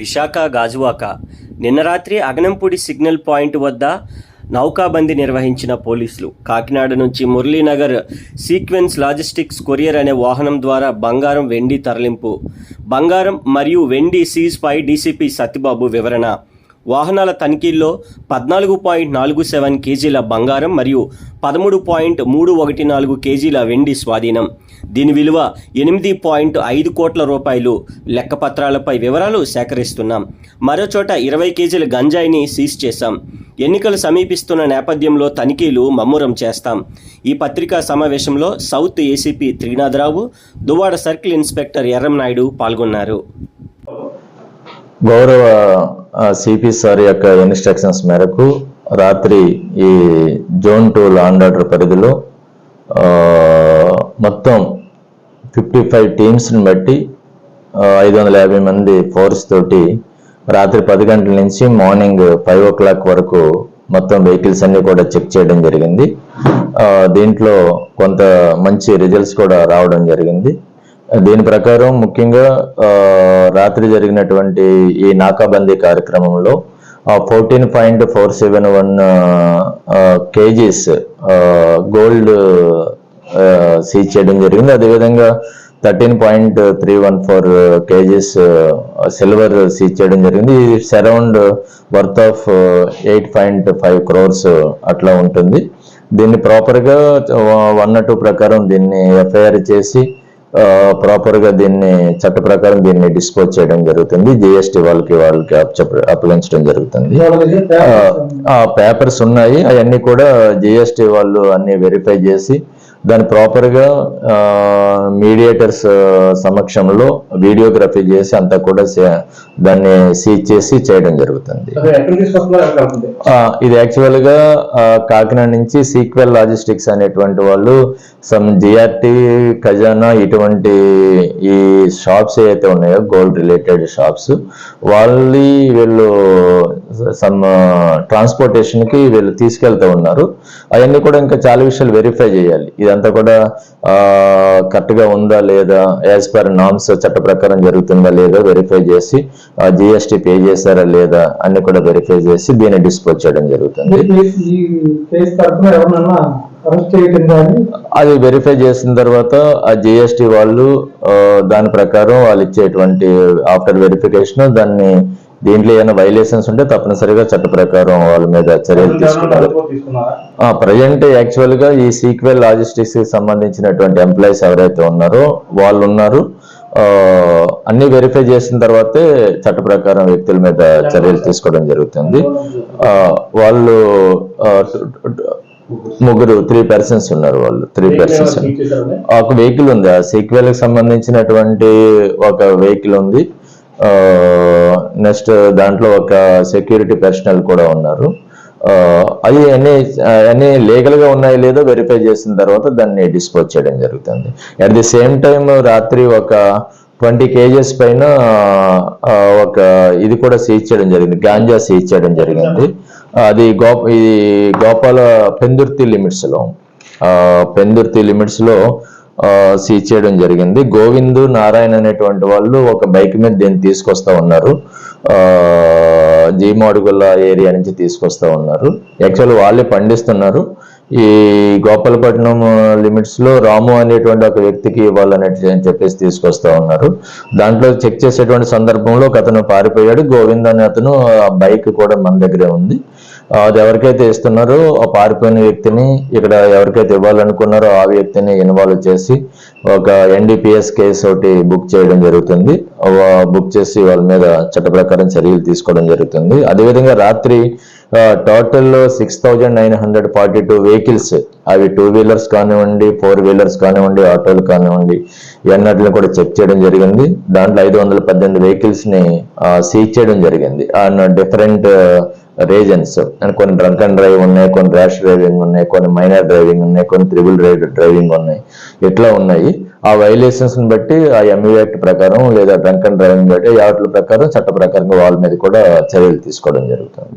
విశాఖ గాజువాక. నిన్న రాత్రి Aganampudi signal point వద్ద నౌకాబందీ నిర్వహించిన పోలీసులు. కాకినాడ నుంచి మురళీనగర్ సీక్వెన్స్ లాజిస్టిక్స్ కొరియర్ అనే వాహనం ద్వారా బంగారం వెండి తరలింపు. బంగారం మరియు వెండి సీజ్ పై డీసీపీ సత్యబాబు వివరణ. వాహనాల తనిఖీల్లో పద్నాలుగు పాయింట్ నాలుగు సెవెన్ కేజీల బంగారం మరియు పదమూడు పాయింట్ మూడు ఒకటి నాలుగు కేజీల వెండి స్వాధీనం. దీని విలువ ఎనిమిది పాయింట్ ఐదు కోట్ల రూపాయలు. లెక్కపత్రాలపై వివరాలు సేకరిస్తున్నాం. మరోచోట ఇరవై కేజీల గంజాయిని సీజ్ చేశాం. ఎన్నికలు సమీపిస్తున్న నేపథ్యంలో తనిఖీలు మమ్మురం చేస్తాం. ఈ పత్రికా సమావేశంలో south ACP Trinatharao Duvvada circle inspector Yerrannaidu పాల్గొన్నారు. గౌరవ సిపి సార్ యొక్క ఇన్స్ట్రక్షన్స్ మేరకు రాత్రి ఈ జోన్ టూ లాండ్ ఆర్డర్ పరిధిలో మొత్తం ఫిఫ్టీ ఫైవ్ టీమ్స్ని బట్టి ఐదు వందల యాభై మంది ఫోర్స్ తోటి రాత్రి పది గంటల నుంచి మార్నింగ్ ఫైవ్ ఓ క్లాక్ వరకు మొత్తం వెహికల్స్ అన్ని కూడా చెక్ చేయడం జరిగింది. దీంట్లో కొంత మంచి రిజల్ట్స్ కూడా రావడం జరిగింది. దీని ప్రకారం ముఖ్యంగా రాత్రి జరిగినటువంటి ఈ నాకాబందీ కార్యక్రమంలో fourteen point four seven one kgs gold seize చేయడం జరిగింది. అదేవిధంగా thirteen point three one four kgs silver seize చేయడం జరిగింది. It's around worth of eight point five crores అట్లా ఉంటుంది. దీన్ని ప్రాపర్గా వన్ టూ ప్రకారం దీన్ని ఎఫ్ఐఆర్ చేసి ప్రాపర్గా దీన్ని చట్ట ప్రకారం దీన్ని డిస్పోజ్ చేయడం జరుగుతుంది. జిఎస్టి వాళ్ళకి వాళ్ళకి అప్పగించడం జరుగుతుంది. ఆ పేపర్స్ ఉన్నాయి. అవన్నీ కూడా జిఎస్టి వాళ్ళు అన్ని వెరిఫై చేసి దాన్ని ప్రాపర్గా మీడియేటర్స్ సమక్షంలో వీడియోగ్రఫీ చేసి అంతా కూడా సే- దాన్ని సీజ్ చేసి చేయడం జరుగుతుంది. ఇది యాక్చువల్గా ఆ, కాకినాడ నుంచి సీక్వెల్ లాజిస్టిక్స్ అనేటువంటి వాళ్ళు సమ్ జిఆర్టీ ఖజానా ఇటువంటి ఈ షాప్స్ ఏవైతే ఉన్నాయో గోల్డ్ రిలేటెడ్ షాప్స్ వాళ్ళ వీళ్ళు సమ్ ట్రాన్స్పోర్టేషన్కి వీళ్ళు తీసుకెళ్తూ ఉన్నారు. అవన్నీ కూడా ఇంకా చాలా విషయాలు వెరిఫై చేయాలి. ఇదంతా కూడా కరెక్ట్గా ఉందా లేదా యాజ్ పర్ నామ్స్ చట్ట ప్రకారం జరుగుతుందా లేదా వెరిఫై చేసి జిఎస్టీ పే చేశారా లేదా అన్ని కూడా వెరిఫై చేసి దీన్ని డిస్పోజ్ చేయడం జరుగుతుంది. అది వెరిఫై చేసిన తర్వాత ఆ జిఎస్టి వాళ్ళు దాని ప్రకారం వాళ్ళు ఇచ్చేటువంటి ఆఫ్టర్ వెరిఫికేషన్ దాన్ని దీంట్లో ఏమైనా వైలేషన్స్ ఉంటే తప్పనిసరిగా చట్ట ప్రకారం వాళ్ళ మీద చర్యలు తీసుకున్నారు. ప్రజెంట్ యాక్చువల్గా ఈ సీక్వెల్ లాజిస్టిక్స్కి సంబంధించినటువంటి ఎంప్లాయీస్ ఎవరైతే ఉన్నారో వాళ్ళు ఉన్నారు. అన్ని వెరిఫై చేసిన తర్వాతే చట్ట ప్రకారం వ్యక్తుల మీద చర్యలు తీసుకోవడం జరుగుతుంది. వాళ్ళు ముగ్గురు త్రీ పర్సన్స్ ఉన్నారు వాళ్ళు. త్రీ పర్సన్స్ ఒక వెహికల్ ఉంది. ఆ సీక్వెల్కి సంబంధించినటువంటి ఒక వెహికల్ ఉంది. నెక్స్ట్ దాంట్లో ఒక సెక్యూరిటీ పర్సనల్ కూడా ఉన్నారు. అవి అది అన్ని అన్ని లీగల్గా ఉన్నాయో లేదో వెరిఫై చేసిన తర్వాత దాన్ని డిస్పోజ్ చేయడం జరుగుతుంది. అట్ ది సేమ్ టైం రాత్రి ఒక ట్వంటీ కేజెస్ పైన ఒక ఇది కూడా సీజ్ చేయడం జరిగింది. గాంజా సీజ్ చేయడం జరిగింది. అది గో ఇది గోపాల పెందుర్తి లిమిట్స్లో పెందుర్తి లిమిట్స్లో సీజ్ చేయడం జరిగింది. గోవింద్ నారాయణ అనేటువంటి వాళ్ళు ఒక బైక్ మీద దీన్ని తీసుకొస్తా ఉన్నారు. జీమాడుగుల ఏరియా నుంచి తీసుకొస్తా ఉన్నారు. యాక్చువల్ వాళ్ళే పండిస్తున్నారు. ఈ గోపాలపట్నం లిమిట్స్లో రాము అనేటువంటి ఒక వ్యక్తికి ఇవ్వాలన్నట్టు అని చెప్పేసి తీసుకొస్తా ఉన్నారు. దాంట్లో చెక్ చేసేటువంటి సందర్భంలో ఒక అతను పారిపోయాడు. గోవింద్ అనే అతను ఆ బైక్ కూడా మన దగ్గరే ఉంది. అది ఎవరికైతే ఇస్తున్నారో ఆ పారిపోయిన వ్యక్తిని ఇక్కడ ఎవరికైతే ఇవ్వాలనుకున్నారో ఆ వ్యక్తిని ఇన్వాల్వ్ చేసి ఒక ఎన్డీపీఎస్ కేసు ఒకటి బుక్ చేయడం జరుగుతుంది. బుక్ చేసి వాళ్ళ మీద చట్ట ప్రకారం చర్యలు తీసుకోవడం జరుగుతుంది. అదేవిధంగా రాత్రి total six thousand nine hundred forty two vehicles అవి టూ వీలర్స్ కానివ్వండి ఫోర్ వీలర్స్ కానివ్వండి ఆటోలు కానివ్వండి ఇవన్నిటిని కూడా చెక్ చేయడం జరిగింది. దాంట్లో ఐదు వందల పద్దెనిమిది వెహికల్స్ని సీజ్ చేయడం జరిగింది. And different reasons. కొన్ని డ్రంక్ అండ్ డ్రైవ్ ఉన్నాయి కొన్ని ర్యాష్ డ్రైవింగ్ ఉన్నాయి కొన్ని మైనర్ డ్రైవింగ్ ఉన్నాయి కొన్ని త్రిబుల్ డ్రైవింగ్ ఉన్నాయి. ఇట్లా ఉన్నాయి? ఆ వైలేషన్స్ని బట్టి ఆ ఎంఈ యాక్ట్ ప్రకారం లేదా డ్రంక్ అండ్ డ్రైవింగ్ బట్టి యాక్ట్ల ప్రకారం చట్ట ప్రకారంగా వాళ్ళ మీద కూడా చర్యలు తీసుకోవడం జరుగుతుంది.